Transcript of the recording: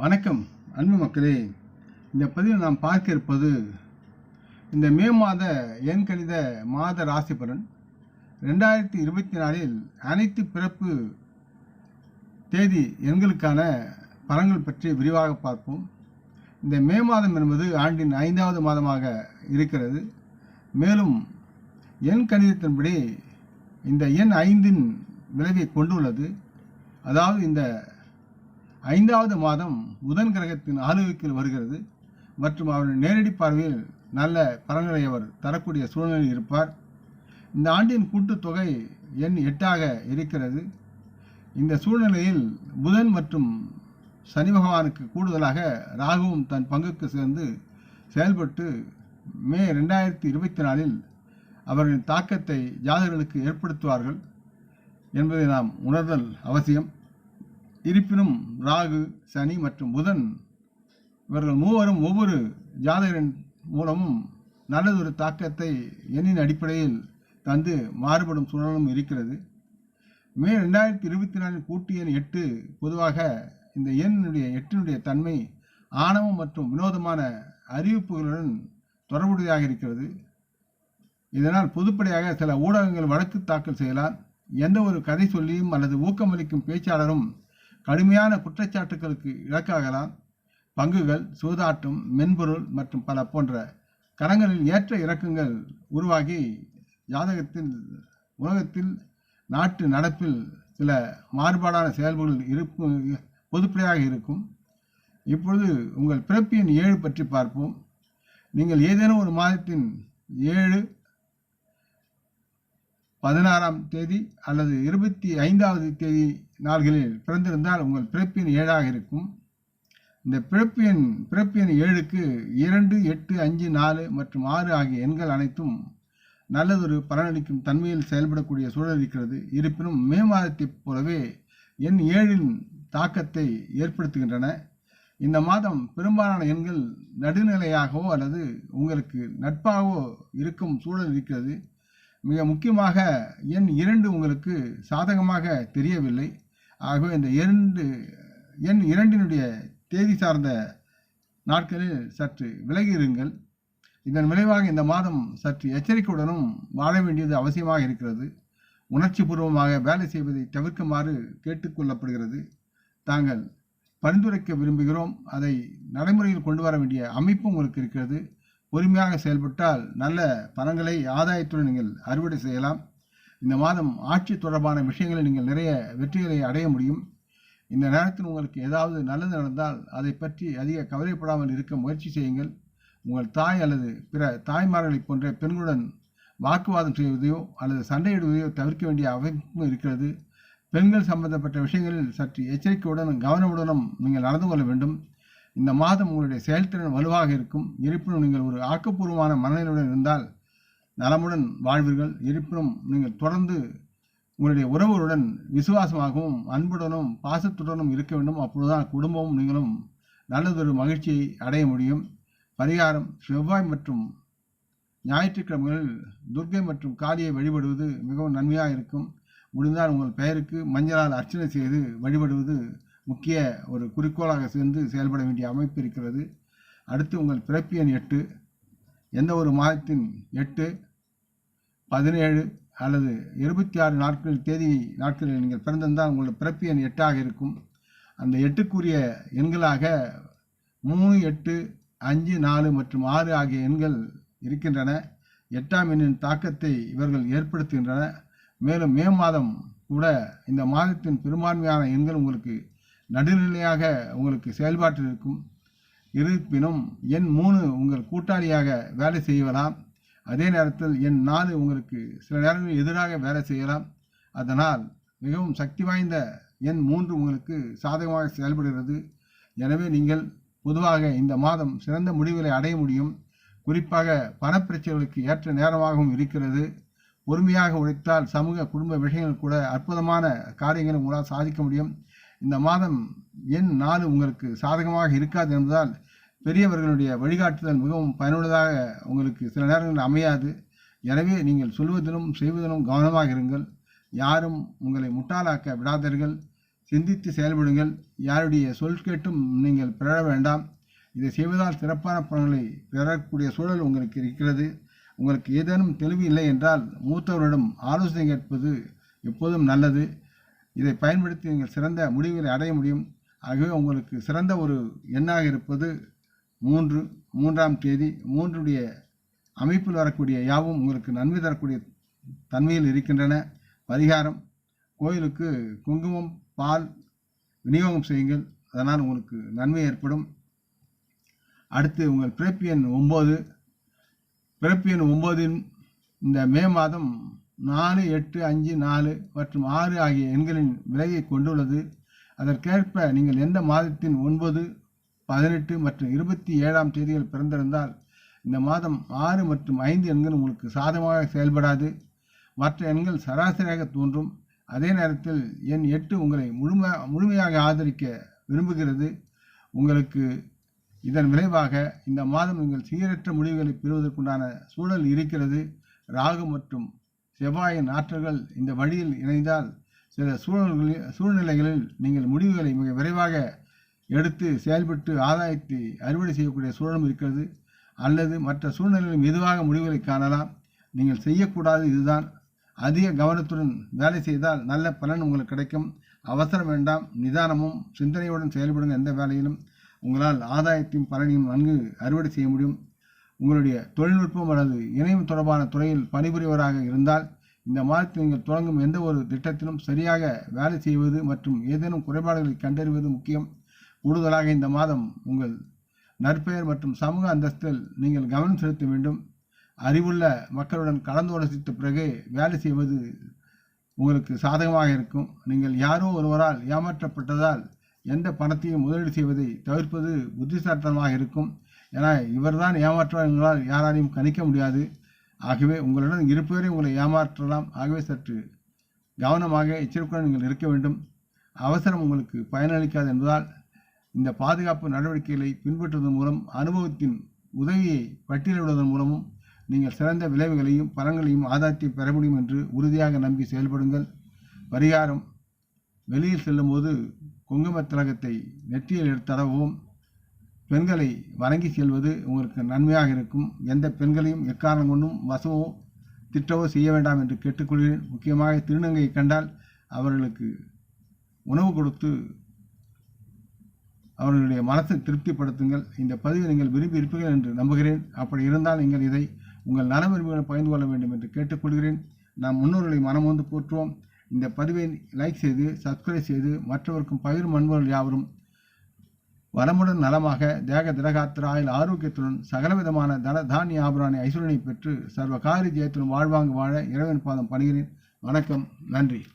வணக்கம் அன்பு மக்களே. இந்த பதிவில் நாம் பார்க்க இருப்பது இந்த மே மாத எண் கணித மாத ராசி பலன் ரெண்டாயிரத்தி இருபத்தி நாலில் அனைத்து பிறப்பு தேதி எண்களுக்கான பலன்கள் பற்றி விரிவாக பார்ப்போம். இந்த மே மாதம் என்பது ஆண்டின் ஐந்தாவது மாதமாக இருக்கிறது. மேலும் எண் கணிதத்தின்படி இந்த எண் ஐந்தின் விளைவை கொண்டுள்ளது. அதாவது இந்த ஐந்தாவது மாதம் புதன் கிரகத்தின் ஆளுவிக்கில் வருகிறது. மற்றும் அவரின் நேரடி பார்வையில் நல்ல பலன்களை அவர் தரக்கூடிய சூழ்நிலையில் இருப்பார். இந்த ஆண்டின் கூட்டுத்தொகை எண் எட்டாக இருக்கிறது. இந்த சூழ்நிலையில் புதன் மற்றும் சனி பகவானுக்கு கூடுதலாக ராகுவும் தன் பங்குக்கு சேர்ந்து செயல்பட்டு மே ரெண்டாயிரத்தி இருபத்தி நாலில் அவர்களின் தாக்கத்தை ஜாதகர்களுக்கு ஏற்படுத்துவார்கள் என்பதை நாம் உணர்தல் அவசியம். இருப்பினும் ராகு சனி மற்றும் புதன் இவர்கள் மூவரும் ஒவ்வொரு ஜாதகரின் மூலமும் நல்லதொரு தாக்கத்தை எண்ணின் அடிப்படையில் தந்து மாறுபடும் சூழலும் இருக்கிறது. மே ரெண்டாயிரத்தி இருபத்தி நாலு கூட்டு எண் எட்டு பொதுவாக இந்த எண்ணுடைய எட்டினுடைய தன்மை ஆணவம் மற்றும் வினோதமான அறிவிப்புகளுடன் தொடர்புடையதாக இருக்கிறது. இதனால் பொதுப்படையாக சில ஊடகங்கள் வழக்கு தாக்கல் செய்யலாம். எந்த ஒரு கதை சொல்லியும் அல்லது ஊக்கமளிக்கும் பேச்சாளரும் கடுமையான குற்றச்சாட்டுகளுக்கு இலக்காகலாம் பங்குகள் சூதாட்டம் மென்பொருள் மற்றும் பல போன்ற கரங்களில் ஏற்ற இறக்கங்கள் உருவாகி ஜாதகத்தில் உலகத்தில் நாட்டு நடப்பில் சில மாறுபாடான செயல்புகள் இருக்கும் பொதுப்படையாக இருக்கும். இப்பொழுது உங்கள் பிறப்பின் ஏழு பற்றி பார்ப்போம். நீங்கள் ஏதேனும் ஒரு மாதத்தின் ஏழு பதினாறாம் தேதி அல்லது இருபத்தி ஐந்தாவது தேதி நாள்களில் பிறந்திருந்தால் உங்கள் பிறப்பின் ஏழாக இருக்கும். இந்த பிறப்பு எண் பிறப்பு எண் ஏழுக்கு இரண்டு எட்டு அஞ்சு நாலு மற்றும் ஆறு ஆகிய எண்கள் அனைத்தும் நல்லதொரு பலனளிக்கும் தன்மையில் செயல்படக்கூடிய சூழல் இருக்கிறது. இருப்பினும் மே மாதத்தைப் போலவே எண் ஏழின் தாக்கத்தை ஏற்படுத்துகின்றன. இந்த மாதம் பெரும்பாலான எண்கள் நடுநிலையாகவோ அல்லது உங்களுக்கு நட்பாகவோ இருக்கும் சூழல் இருக்கிறது. மிக முக்கியமாக எண் இரண்டு உங்களுக்கு சாதகமாக தெரியவில்லை. ஆகவே இந்த இரண்டு எண் இரண்டினுடைய தேதி சார்ந்த நாட்களில் சற்று விலகி இருங்கள் இதன் விளைவாக இந்த மாதம் சற்று எச்சரிக்கையுடனும் வாழ வேண்டியது அவசியமாக இருக்கிறது. உணர்ச்சி பூர்வமாக வேலை செய்வதை தவிர்க்குமாறு கேட்டுக்கொள்ளப்படுகிறது தாங்கள் பரிந்துரைக்க விரும்புகிறோம். அதை நடைமுறையில் கொண்டு வர வேண்டிய அமைப்பு உங்களுக்கு இருக்கிறது. பொறுமையாக செயல்பட்டால் நல்ல பலன்களை ஆதாயத்துடன் நீங்கள் அறுவடை செய்யலாம். இந்த மாதம் ஆட்சி தொடர்பான விஷயங்களை நீங்கள் நிறைய வெற்றிகளை அடைய முடியும். இந்த நேரத்தில் உங்களுக்கு ஏதாவது நல்லது நடந்தால் அதை பற்றி அதிக கவலைப்படாமல் இருக்க முயற்சி செய்யுங்கள். உங்கள் தாய் அல்லது பிற தாய்மார்களைப் போன்ற பெண்களுடன் வாக்குவாதம் செய்வதையோ அல்லது சண்டையிடுவதையோ தவிர்க்க வேண்டிய அமைப்பும் இருக்கிறது. பெண்கள் சம்பந்தப்பட்ட விஷயங்களில் சற்று எச்சரிக்கையுடனும் கவனமுடனும் நீங்கள் நடந்து கொள்ள வேண்டும். இந்த மாதம் உங்களுடைய செயல்திறன் வலுவாக இருக்கும். இருப்பினும் நீங்கள் ஒரு ஆக்கப்பூர்வமான மனநிலையுடன் இருந்தால் நலமுடன் வாழ்வீர்கள். இருப்பினும் நீங்கள் தொடர்ந்து உங்களுடைய உறவுகளுடன் விசுவாசமாகவும் அன்புடனும் பாசத்துடனும் இருக்க வேண்டும். அப்பொழுதுதான் குடும்பமும் நீங்களும் நல்லதொரு மகிழ்ச்சியை அடைய முடியும். பரிகாரம் செவ்வாய் மற்றும் ஞாயிற்றுக்கிழமைகளில் துர்க்கை மற்றும் காளியை வழிபடுவது மிகவும் நன்மையாக இருக்கும். முடிந்தால் உங்கள் பெயருக்கு மஞ்சளால் அர்ச்சனை செய்து வழிபடுவது முக்கிய ஒரு குறிக்கோளாக சேர்ந்து செயல்பட வேண்டிய அமைப்பு இருக்கிறது. அடுத்து உங்கள் பிறப்பு எண் எட்டு. எந்த ஒரு மாதத்தின் எட்டு பதினேழு அல்லது இருபத்தி ஆறு நாட்களில் தேதி நாட்களில் நீங்கள் பிறந்திருந்தால் உங்களோட பிறப்பு எண் எட்டாக இருக்கும். அந்த எட்டுக்குரிய எண்களாக மூணு எட்டு அஞ்சு நாலு மற்றும் ஆறு ஆகிய எண்கள் இருக்கின்றன. எட்டாம் எண்ணின் தாக்கத்தை இவர்கள் ஏற்படுத்துகின்றன. மேலும் மே மாதம் கூட இந்த மாதத்தின் பெரும்பான்மையான எண்கள் உங்களுக்கு நடுநிலையாக உங்களுக்கு செயல்பாட்டில் இருக்கும். இருப்பினும் எண் மூணு உங்கள் கூட்டாளியாக வேலை செய்யலாம். அதே நேரத்தில் எண் நாலு உங்களுக்கு சில நேரங்களில் எதிராக வேலை செய்யலாம். அதனால் மிகவும் சக்தி வாய்ந்த எண் மூன்று உங்களுக்கு சாதகமாக செயல்படுகிறது. எனவே நீங்கள் பொதுவாக இந்த மாதம் சிறந்த முடிவுகளை அடைய முடியும். குறிப்பாக பணப்பிரச்சனைகளுக்கு ஏற்ற நேரமாகவும் இருக்கிறது. பொறுமையாக உழைத்தால் சமூக குடும்ப விஷயங்கள் கூட அற்புதமான காரியங்களை உங்களால் சாதிக்க முடியும். இந்த மாதம் எண் நாலு உங்களுக்கு சாதகமாக இருக்காது என்பதால் பெரியவர்களுடைய வழிகாட்டுதல் மிகவும் பயனுள்ளதாக உங்களுக்கு சில நேரங்களில் அமையாது. எனவே நீங்கள் சொல்வதிலும் செய்வதிலும் கவனமாக இருங்கள். யாரும் உங்களை முட்டாளாக்க விடாதீர்கள். சிந்தித்து செயல்படுங்கள். யாருடைய சொல் கேட்டும் நீங்கள் பிறழ வேண்டாம். இதை செய்வதால் சிறப்பான பலன்களை பெறக்கூடிய சூழல் உங்களுக்கு இருக்கிறது. உங்களுக்கு ஏதேனும் தெளிவு இல்லை என்றால் மூத்தவரிடம் ஆலோசனை கேட்பது எப்போதும் நல்லது. இதை பயன்படுத்தி நீங்கள் சிறந்த முடிவுகளை அடைய முடியும். ஆகவே உங்களுக்கு சிறந்த ஒரு எண்ணாக இருப்பது மூன்று மூன்றாம் தேதி மூன்றுடைய அமைப்பில் வரக்கூடிய யாவும் உங்களுக்கு நன்மை தரக்கூடிய தன்மையில் இருக்கின்றன. பரிகாரம் கோயிலுக்கு குங்குமம் பால் விநியோகம் செய்யுங்கள். அதனால் உங்களுக்கு நன்மை ஏற்படும். அடுத்து உங்கள் பிறப்பு எண் ஒம்பது. பிறப்பு எண் ஒம்போதின் இந்த மே மாதம் நாலு எட்டு அஞ்சு நாலு மற்றும் ஆறு ஆகிய எண்களின் விலையை கொண்டுள்ளது. அதற்கேற்ப நீங்கள் எந்த மாதத்தின் ஒன்பது பதினெட்டு மற்றும் இருபத்தி ஏழாம் தேதிகள் பிறந்திருந்தால் இந்த மாதம் ஆறு மற்றும் ஐந்து எண்கள் உங்களுக்கு சாதகமாக செயல்படாது. மற்ற எண்கள் சராசரியாக தோன்றும். அதே நேரத்தில் எண் எட்டு உங்களை முழுமை முழுமையாக ஆதரிக்க விரும்புகிறது. உங்களுக்கு இதன் விளைவாக இந்த மாதம் நீங்கள் சீரற்ற முடிவுகளை பெறுவதற்குண்டான சூழல் இருக்கிறது. ராகு மற்றும் செவ்வாயின் ஆற்றல்கள் இந்த வழியில் இணைந்தால் சில சூழல்களில் சூழ்நிலைகளில் நீங்கள் முடிவுகளை மிக விரைவாக எடுத்து செயல்பட்டு ஆதாயத்தை அறுவடை செய்யக்கூடிய சூழலும் இருக்கிறது. அல்லது மற்ற சூழ்நிலைகளில் மெதுவாக முடிவுகளை காணலாம். நீங்கள் செய்யக்கூடாது இதுதான். அதிக கவனத்துடன் வேலை செய்தால் நல்ல பலன் உங்களுக்கு கிடைக்கும். அவசரம் வேண்டாம். நிதானமும் சிந்தனையுடன் செயல்படுங்க எந்த வேலையிலும். உங்களால் ஆதாயத்தையும் பலனையும் நன்கு அறுவடை செய்ய முடியும். உங்களுடைய தொழில்நுட்பம் அல்லது இணையம் தொடர்பான துறையில் பணிபுரிவராக இருந்தால் இந்த மாதத்தில் நீங்கள் தொடங்கும் எந்த ஒரு திட்டத்திலும் சரியாக வேலை செய்வது மற்றும் ஏதேனும் குறைபாடுகளை கண்டறிவது முக்கியம். கூடுதலாக இந்த மாதம் உங்கள் நற்பெயர் மற்றும் சமூக அந்தஸ்தில் நீங்கள் கவனம் செலுத்த வேண்டும். அறிவுள்ள மக்களுடன் கலந்தாலோசித்த பிறகு வேலை செய்வது உங்களுக்கு சாதகமாக இருக்கும். நீங்கள் யாரோ ஒருவரால் ஏமாற்றப்பட்டதால் எந்த பணத்தையும் முதலீடு செய்வதை தவிர்ப்பது புத்திசாட்டமாக இருக்கும். ஏன்னா இவர்தான் ஏமாற்றுவார் எங்களால் யாராலையும் கணிக்க முடியாது. ஆகவே உங்களுடன் இருப்பவரை உங்களை ஏமாற்றலாம். ஆகவே சற்று கவனமாக எச்சரிக்கையுடன் நீங்கள் இருக்க வேண்டும். அவசரம் உங்களுக்கு பயனளிக்காது என்பதால் இந்த பாதுகாப்பு நடவடிக்கைகளை பின்பற்றுவதன் மூலம் அனுபவத்தின் உதவியை பட்டியலிடுவதன் மூலமும் நீங்கள் சிறந்த விளைவுகளையும் பலன்களையும் ஆதாயத்தை பெற முடியும் என்று உறுதியாக நம்பி செயல்படுங்கள். பரிகாரம். வெளியில் செல்லும்போது குங்குமத் திலகத்தை நெற்றியில் எடுத்தடவும் பெண்களை வணங்கி செல்வது உங்களுக்கு நன்மையாக இருக்கும். எந்த பெண்களையும் எக்காரணம் கொண்டும் வசவோ திட்டவோ செய்ய வேண்டாம் என்று கேட்டுக்கொள்கிறேன். முக்கியமாக திருநங்கையை கண்டால் அவர்களுக்கு உணவு கொடுத்து அவர்களுடைய மனத்தை திருப்திப்படுத்துங்கள். இந்த பதிவை நீங்கள் விரும்பி இருப்பீர்கள் என்று நம்புகிறேன். அப்படி இருந்தால் நீங்கள் இதை உங்கள் நல விரும்புகளை பகிர்ந்து கொள்ள வேண்டும் என்று கேட்டுக்கொள்கிறேன். நாம் முன்னோர்களை மனமோந்து போற்றுவோம். இந்த பதிவை லைக் செய்து சப்ஸ்கிரைப் செய்து மற்றவருக்கும் பகிரும் அன்பர்கள் யாவரும் வளமுடன் நலமாக தேக திரகாத்திராயில் ஆரோக்கியத்துடன் சகலவிதமான தன தானிய ஆபராணி ஐஸ்வரனை பெற்று சர்வ காரி ஜெயத்துடன் வாழ்வாங்கு வாழ இறைவன் பாதம் பணிகிறேன். வணக்கம். நன்றி.